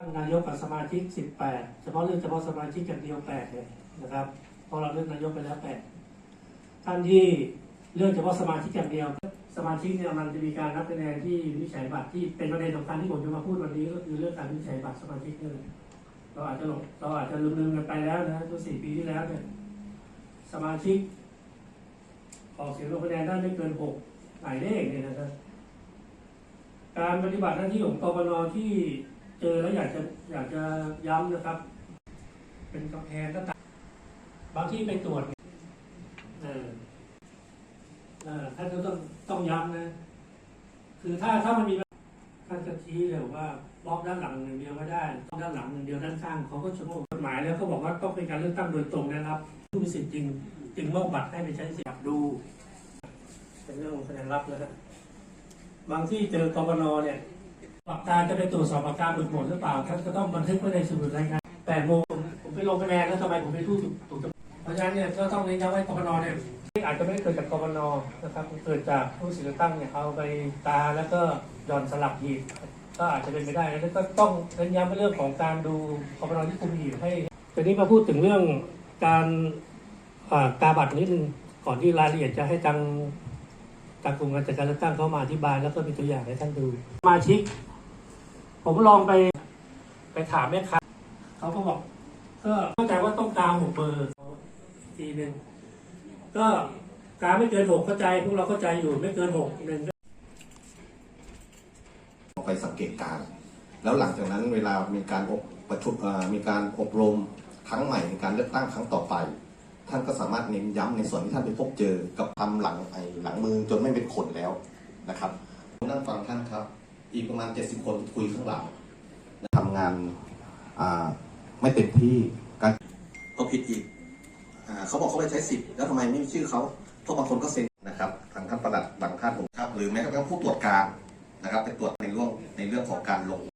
นายกกับสมาชิก 18 เฉพาะเรื่องเฉพาะสมาชิกอย่างเดียว8เลยนะครับเพราะเราเลือกนายกไปแล้ว8ท่านที่เลือกเฉพาะสมาชิกอย่างเดียว สมาชิกเนี่ยมันจะมีการนับคะแนนที่วิจฉัยบัตรที่เป็นประเด็นสำคัญที่ผมจะมาพูดวันนี้ก็คือเรื่องการวิจฉัยบัตรสมาชิกนี่แหละเราอาจจะหลงเราอาจจะลืมๆกันไปแล้วนะตัวสี่ปีที่แล้วเนี่ยสมาชิกออกเสียงลงคะแนนได้ไม่เกินหกหมายเลขเนี่ยนะครับการปฏิบัติหน้าที่ของกบนที่ เจอแล้วอยากจะอยากจะย้ำนะครับ เป็นกำแพงก็ตามบางที่ไปตรวจเนี่ยเออท่านก็ต้องต้องย้ำนะ คือถ้าถ้ามันมีท่านจะชี้เลยว่าบล็อกด้านหลังอย่งเดียวไม่ได้ต้องด้านหลังอย่งเดียวด้านข้างเขาก็ชะโงกกฎหมายแล้วเขาบอกว่าต้องเป็นการเลือกตั้งโดยตรงนะครับผู้มีสิทธิ์จริงจึงมอบบัตรให้ไปใช้สิทธิ์ดู เป็นเรื่องของคะแนนลับแล้วนะบางที่เจอกบนเนี่ย ปากกาจะไปตรวจสอบปากกาบนผลหรือเปล่าท่านก็ต้องบันทึกไว้ในสมุดรายงานแปดโมงผมไปลงคะแนนแล้วทำไมผมไปทูตถูกเพราะฉะนั้นเนี่ยก็ต้องเน้นย้ำไว้กบนเนี่ยอาจจะไม่ได้เกิดจากกบนนะครับเกิดจากผู้สิทธิ์ตั้งเนี่ยเอาไปตาแล้วก็หย่อนสลับหีบก็อาจจะเป็นไปได้แล้วก็ต้องเน้นย้ำเรื่องของการดูกบนที่คุมหีบให้ทีนี้มาพูดถึงเรื่องการอ่ากาบัตรนิดนึงก่อนที่รายละเอียดจะให้ทางทางกลุ่มการจัดการเลือกตั้งเขามาอธิบาย แล้วก็มีตัวอย่างให้ท่านดูสมาชิก ผมลองไปไปถามแม่ค้าเขาก็บอกก็เข้าใจว่าต้องกาหกเบอร์ทีหนึ่งก็กาไม่เกินหกเข้าใจพวกเราเข้าใจอยู่ไม่เกินหกหนึ่งไปสังเกตการแล้วหลังจากนั้นเวลามีการอบประชุมมีการอบรมครั้งใหม่ในการเลือกตั้งครั้งต่อไป ท่านก็สามารถเน้นย้ำในส่วนที่ท่านไปพบเจอกับทำหลังไอหลังมือจนไม่เป็นขนแล้วนะครับนั่งฟังท่านครับ อีกประมาณ 70 คนคุยข้างหลังทำงานอ่าไม่เต็มที่การก็ผิดอีกอาเขาบอกเขาไปใช้สิทธิ์แล้วทำไมไม่มีชื่อเขาเพราะบางคนก็เซ็นนะครับทางท่านประหลัดบางท่านผมครับ หรือแม้กระทั่งผู้ตรวจการนะครับไปตรวจในเรื่องในเรื่องของการลง